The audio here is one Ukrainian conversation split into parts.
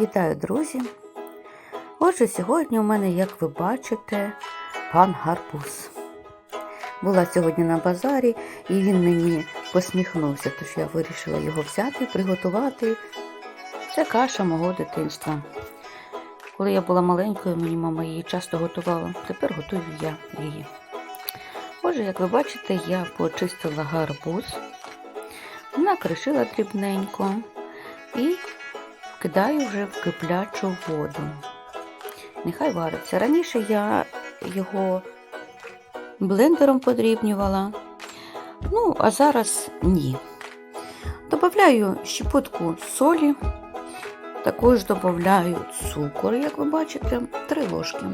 Вітаю, друзі! Отже, сьогодні у мене, як ви бачите, пан Гарбуз. Була сьогодні на базарі, і він мені посміхнувся, тож я вирішила його взяти приготувати. Це каша мого дитинства. Коли я була маленькою, мені мама її часто готувала. Тепер готую я її. Отже, як ви бачите, я почистила гарбуз, накришила дрібненько і кидаю вже в киплячу воду. Нехай вариться. Раніше я його блендером подрібнювала, ну, а зараз ні. Добавляю щепотку солі, також додаю цукор, як ви бачите, 3 ложки.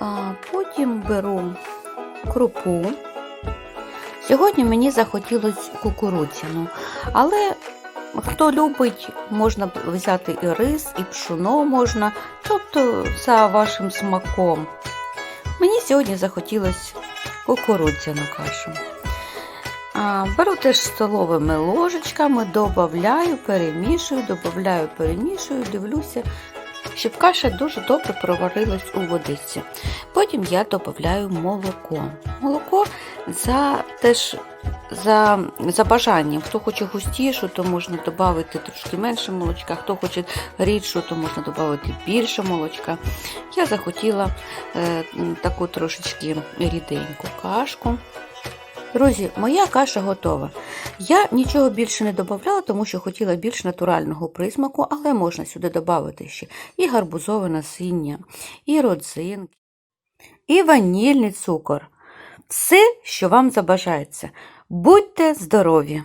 А потім беру крупу. Сьогодні мені захотілося кукурудзяну, але хто любить, можна взяти і рис, і пшоно можна, тобто за вашим смаком. Мені сьогодні захотілося кукурудзяну кашу. Беру теж столовими ложечками, додаю, перемішую, додаю, перемішую, дивлюся, щоб каша дуже добре проварилась у водиці. Потім я додаю молоко. Молоко за теж за, за бажанням. Хто хоче густішу, то можна додати трошки менше молочка, хто хоче рідшу, то можна додати більше молочка. Я захотіла е, таку трошечки ріденьку кашку. Друзі, моя каша готова. Я нічого більше не додавала, тому що хотіла більш натурального присмаку, але можна сюди додати ще і гарбузове насіння, і родзинки, і ванільний цукор. Все, що вам забажається. Будьте здорові!